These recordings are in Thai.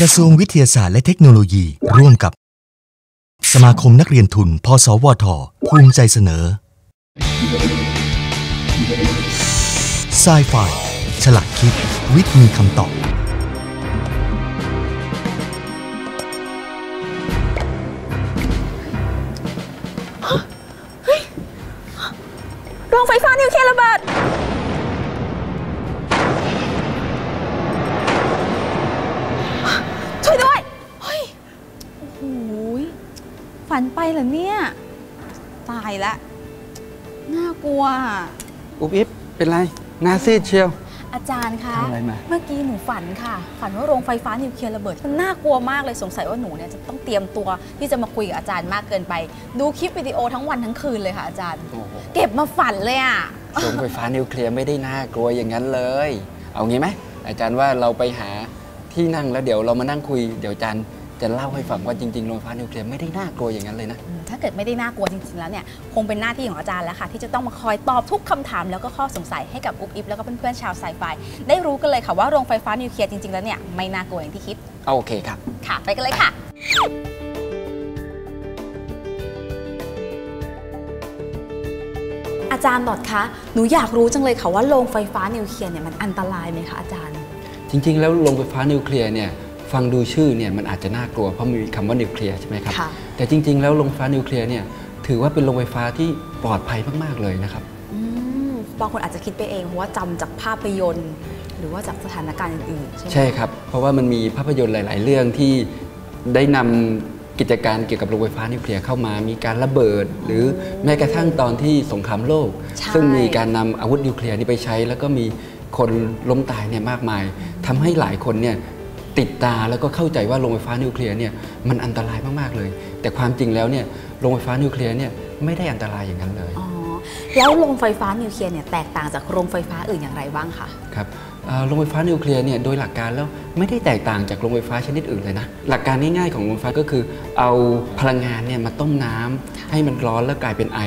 กระทรวงวิทยาศาสตร์และเทคโนโลยี ร่วมกับ สมาคมนักเรียนทุน พสวท ภูมิใจเสนอ s ซไฟฉลาดคิด วิทย์มีคำตอบ เหรอเนี่ย ตายละ น่ากลัวอะอุ๊บอิ๊บเป็นไรหน้าซีดเชียวอาจารย์คะทำอะไรมาเมื่อกี้หนูฝันค่ะ ฝันว่าโรงไฟฟ้านิวเคลียร์ระเบิด มันน่ากลัวมากเลยสงสัยว่าหนูเนี่ยจะต้องเตรียมตัวที่จะมาคุยกับอาจารย์มากเกินไป ดูคลิปวิดีโอทั้งวันทั้งคืนเลยค่ะอาจารย์โอ้โหเก็บมาฝันเลยอะโรงไฟฟ้านิวเคลียร์ไม่ได้น่ากลัวอย่างนั้นเลย เอางี้ไหมอาจารย์ว่าเราไปหาที่นั่งแล้วเดี๋ยวเรามานั่งคุย เดี๋ยวอาจารย์ จะเล่าให้ฟังว่าจริงๆโรงไฟฟ้านิวเคลียร์ไม่ได้น่ากลัวอย่างนั้นเลยนะอืมถ้าเกิดไม่ได้น่ากลัวจริงๆแล้วเนี่ยคงเป็นหน้าที่ของอาจารย์แล้วค่ะที่จะต้องมาคอยตอบทุกคำถามแล้วก็ข้อสงสัยให้กับอุ๊บอิ๊บแล้วก็เพื่อนๆชาวไซไฟได้รู้กันเลยค่ะว่าโรงไฟฟ้านิวเคลียร์จริงๆแล้วเนี่ยไม่น่ากลัวอย่างที่คิดเอาโอเคครับค่ะไปกันเลยค่ะอาจารย์หลอดคะ หนูอยากรู้จังเลยค่ะว่าโรงไฟฟ้านิวเคลียร์เนี่ยมันอันตรายไหมคะอาจารย์ จริงๆ แล้วโรงไฟฟ้านิวเคลียร์เนี่ย ฟังดูชื่อเนี่ยมันอาจจะน่ากลัวเพราะมีคำว่านิวเคลียร์ใช่ไหมครับค่ะแต่จริง ๆ แล้วโรงไฟฟ้านิวเคลียร์เนี่ยถือว่าเป็นโรงไฟฟ้าที่ปลอดภัยมากๆเลยนะครับอืมบางคนอาจจะคิดไปเองเพราะว่าจำจากภาพยนตร์ หรือว่าจากสถานการณ์อื่นๆใช่ไหมใช่ครับ เพราะว่ามันมีภาพยนตร์หลาย ๆ เรื่องที่ได้นำกิจการเกี่ยวกับโรงไฟฟ้านิวเคลียร์เข้ามา มีการระเบิด หรือแม้กระทั่งตอนที่สงครามโลกใช่ซึ่งมีการนำอาวุธนิวเคลียร์นี้ไปใช้ แล้วก็มีคนล้มตายเนี่ยมากมายทำให้หลายคนเนี่ย ติดตาแล้วก็เข้าใจว่าโรงไฟฟ้านิวเคลียร์เนี่ยมันอันตรายมากๆเลย แต่ความจริงแล้วเนี่ยโรงไฟฟ้านิวเคลียร์เนี่ยไม่ได้อันตรายอย่างนั้นเลยอ๋อแล้วโรงไฟฟ้านิวเคลียร์เนี่ยแตกต่างจากโรงไฟฟ้าอื่นอย่างไรบ้างคะครับเอ่อโรงไฟฟ้านิวเคลียร์เนี่ยโดยหลักการแล้วไม่ได้แตกต่างจากโรงไฟฟ้าชนิดอื่นเลยนะ หลักการง่ายๆของโรงไฟฟ้าก็คือ เอาพลังงานเนี่ยมาต้มน้ำให้มันร้อนแล้วกลายเป็นไอ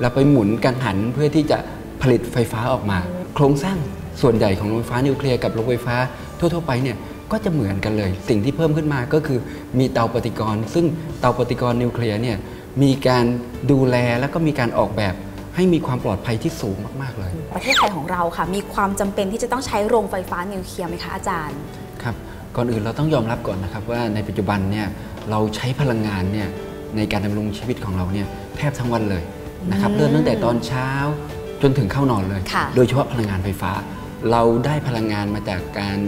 แล้วไปหมุนกังหันเพื่อที่จะผลิตไฟฟ้าออกมา โครงสร้างส่วนใหญ่ของโรงไฟฟ้านิวเคลียร์กับโรงไฟฟ้าทั่ว ๆ ไปเนี่ย ก็จะเหมือนกันเลย สิ่งที่เพิ่มขึ้นมาก็คือมีเตาปฏิกรณ์ ซึ่งเตาปฏิกรณ์นิวเคลียร์เนี่ยมีการดูแลแล้วก็มีการออกแบบให้มีความปลอดภัยที่สูงมาก ๆ เลย ประเทศไทยของเราค่ะ มีความจำเป็นที่จะต้องใช้โรงไฟฟ้านิวเคลียร์ไหมคะอาจารย์ ครับ ก่อนอื่นเราต้องยอมรับก่อนนะครับว่าในปัจจุบันเนี่ยเราใช้พลังงานเนี่ยในการดำรงชีวิตของเราเนี่ยแทบทั้งวันเลยนะครับอืมเริ่มตั้งแต่ตอนเช้าจนถึงเข้านอนเลยค่ะโดยเฉพาะพลังงานไฟฟ้า เราได้พลังงานมาจากการ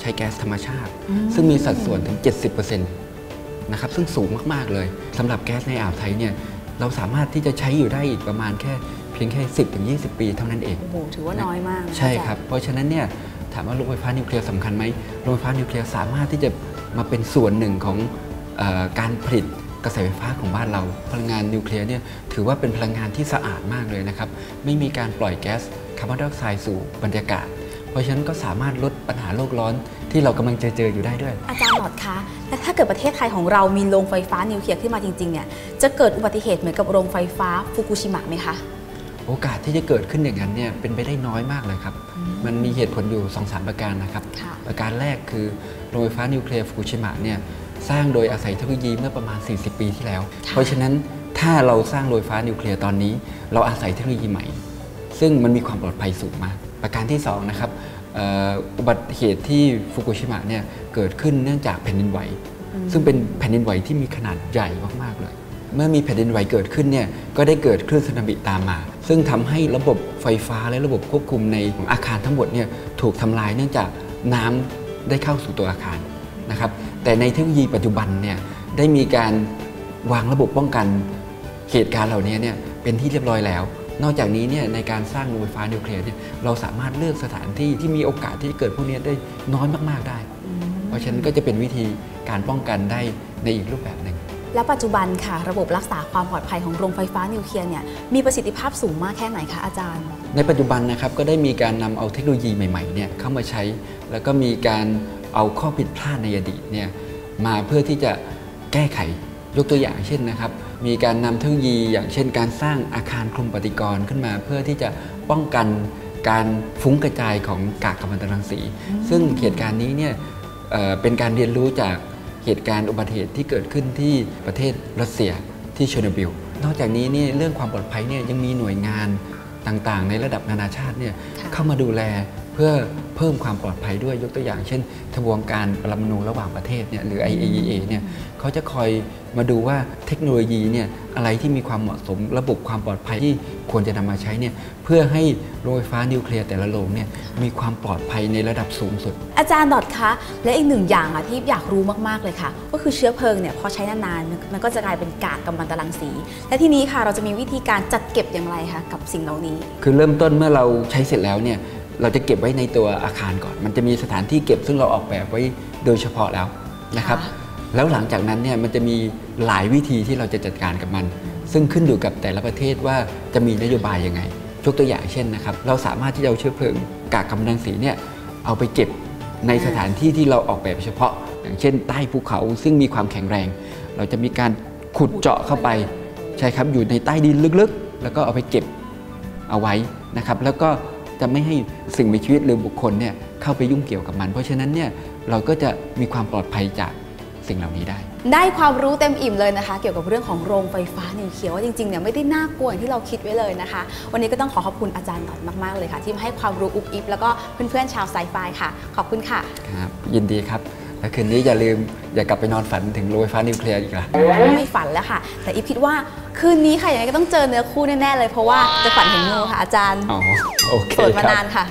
ใช้แก๊สธรรมชาติ ซึ่งมีสัดส่วนถึง 70%นะครับซึ่งสูงมาก ๆ เลยสำหรับแก๊สในอ่าวไทยเนี่ยเราสามารถที่จะใช้อยู่ได้อีกประมาณแค่เพียงแค่ 10-20 ปีเท่านั้นเองโอ้โหถือว่าน้อยมากนะใช่อาจาย์ครับ เพราะฉะนั้นเนี่ยถามว่าโรงไฟฟ้านิวเคลียร์สำคัญไหมโรงไฟฟ้านิวเคลียร์สามารถที่จะมาเป็นส่วนหนึ่งของเออการผลิตกระแสไฟฟ้าของบ้านเรา พลังงานนิวเคลียร์เนี่ยถือว่าเป็นพลังงานที่สะอาดมากเลยนะครับ ไม่มีการปล่อยแก๊สคาร์บอนไดออกไซด์สู่บรรยากาศเพ ราะฉะนั้นก็สามารถลดปัญหาโลกร้อนที่เรากำลังเจอเจออยู่ได้ด้วย อาจารย์หลอดคะแล้วถ้าเกิดประเทศไทยของเรามีโรงไฟฟ้านิวเคลียร์ขึ้นมาจริงๆเนี่ยจะเกิดอุบัติเหตุเหมือนกับโรงไฟฟ้าฟุกุชิมะไหมคะโอกาสที่จะเกิดขึ้นอย่างนั้นเนี่ยเป็นไปได้น้อยมากเลยครับ มันมีเหตุผลอยู่ 2-3สามประการนะครับค่ะประการแรกคือโรงไฟฟ้านิวเคลียร์ฟุกุชิมะเนี่ยสร้างโดยอาศัยเทคโนโลยีเมื่อประมาณ 40 ปีที่แล้วค่ะเพราะฉะนั้นถ้าเราสร้างโรงไฟฟ้านิวเคลียร์ตอนนี้ เราอาศัยเทคโนโลยีใหม่ ซึ่งมันมีความปลอดภัยสูงมาก ประการที่สองนะครับเอ่ออุบัติเหตุที่ฟุกุชิมะเนี่ยเกิดขึ้นเนื่องจากแผ่นดินไหว ซึ่งเป็นแผ่นดินไหวที่มีขนาดใหญ่มากๆเลย เมื่อมีแผ่นดินไหวเกิดขึ้นเนี่ยก็ได้เกิดคลื่นสึนามิตามมา ซึ่งทำให้ระบบไฟฟ้าและระบบควบคุมในอาคารทั้งหมดเนี่ยถูกทำลายเนื่องจากน้ำได้เข้าสู่ตัวอาคารนะครับแต่ในเทคโนโลยีปัจจุบันเนี่ยได้มีการวางระบบป้องกันเหตุการณ์เหล่านี้เนี่ยเป็นที่เรียบร้อยแล้ว นอกจากนี้เนี่ยในการสร้างโรงไฟฟ้านิวเคลียร์เนี่ยเราสามารถเลือกสถานที่ที่มีโอกาสที่จะเกิดพวกนี้ได้น้อยมากๆได้ เพราะฉะนั้นก็จะเป็นวิธีการป้องกันได้ในอีกรูปแบบหนึ่งแล้วปัจจุบันค่ะ ระบบรักษาความปลอดภัยของโรงไฟฟ้านิวเคลียร์เนี่ยมีประสิทธิภาพสูงมากแค่ไหนคะอาจารย์ ในปัจจุบันนะครับก็ได้มีการนำเอาเทคโนโลยีใหม่ๆเนี่ยเข้ามาใช้ แล้วก็มีการเอาข้อผิดพลาดในอดีตเนี่ยมาเพื่อที่จะแก้ไขยกตัวอย่างเช่นนะครับ มีการนำเทคโนโลยี อย่างเช่น การสร้างอาคารคลุมปฏิกรณ์ขึ้นมา เพื่อที่จะป้องกันการฟุ้งกระจายของกากกัมมันตรังสี ซึ่งเหตุการณ์นี้เนี่ยเอ่อเป็นการเรียนรู้จากเหตุการณ์อุบัติเหตุที่เกิดขึ้นที่ประเทศรัสเซียที่เชอร์โนบิล นอกจากนี้เนี่ยเรื่องความปลอดภัยเนี่ยยังมีหน่วยงานต่างๆ ในระดับนานาชาติเนี่ยค่ะเข้ามาดูแลเพื่อเพิ่มความปลอดภัยด้วยยกตัวอย่าง เช่นทบวงการปรมาณูระหว่างประเทศเนี่ยหรือ IAEA เนี่ยเขาจะคอยมาดูว่าเทคโนโลยีเนี่ยอะไรที่มีความเหมาะสมระบบความปลอดภัยที่ควรจะนำมาใช้เนี่ยเพื่อให้โรงไฟฟ้านิวเคลียร์แต่ละโรงเนี่ยมีความปลอดภัยในระดับสูงสุด อาจารย์ดอทคะและอีกหนึ่งอย่างอะที่อยากรู้มากๆเลยค่ะ ก็คือเชื้อเพลิงเนี่ยพอใช้นานๆมันก็จะกลายเป็นกากกัมมันตรังสี และทีนี้ค่ะเราจะมีวิธีการจัดเก็บอย่างไรคะกับสิ่งเหล่านี้ คือเริ่มต้นเมื่อเราใช้เสร็จแล้วเนี่ย เราจะเก็บไว้ในตัวอาคารก่อน มันจะมีสถานที่เก็บซึ่งเราออกแบบไว้โดยเฉพาะแล้วนะครับค่ะแล้วหลังจากนั้นเนี่ยมันจะมีหลายวิธีที่เราจะจัดการกับมัน ซึ่งขึ้นอยู่กับแต่ละประเทศว่าจะมีนโยบายยังไงยกตัวอย่างเช่นนะครับ เราสามารถที่จะเอาเชื้อเพลิงกากกัมมันตรังสีเนี่ยเอาไปเก็บในสถานที่ที่เราออกแบบเฉพาะ อย่างเช่น ใต้ภูเขาซึ่งมีความแข็งแรง เราจะมีการขุดเจาะเข้าไปใช่ครับอยู่ในใต้ดินลึกๆ แล้วก็เอาไปเก็บเอาไว้นะครับ แล้วก็ จะไม่ให้สิ่งมีชีวิตหรือบุคคลเนี่ยเข้าไปยุ่งเกี่ยวกับมัน เพราะฉะนั้นเนี่ยเราก็จะมีความปลอดภัยจากสิ่งเหล่านี้ได้ ได้ความรู้เต็มอิ่มเลยนะคะ เกี่ยวกับเรื่องของโรงไฟฟ้านิวเคลียร์ว่าจริงๆเนี่ยไม่ได้น่ากลัวอย่างที่เราคิดไว้เลยนะคะ วันนี้ก็ต้องขอขอบคุณอาจารย์หนอดมากๆเลยค่ะ ที่มาให้ความรู้อุบอิบแล้วก็เพื่อนๆชาวไซไฟค่ะ ขอบคุณค่ะครับยินดีครับและคืนนี้อย่าลืมอย่ากลับไปนอนฝันถึงโรงไฟฟ้านิวเคลียร์อีกละไม่ฝันแล้วค่ะ แต่อีฟคิดว่า คืนนี้ค่ะยังไงก็ต้องเจอเนื้อคู่แน่ๆเลยเพราะว่าจะฝันเห็นงูค่ะอาจารย์อ๋อโอเคโสดมาครับนานค่ะ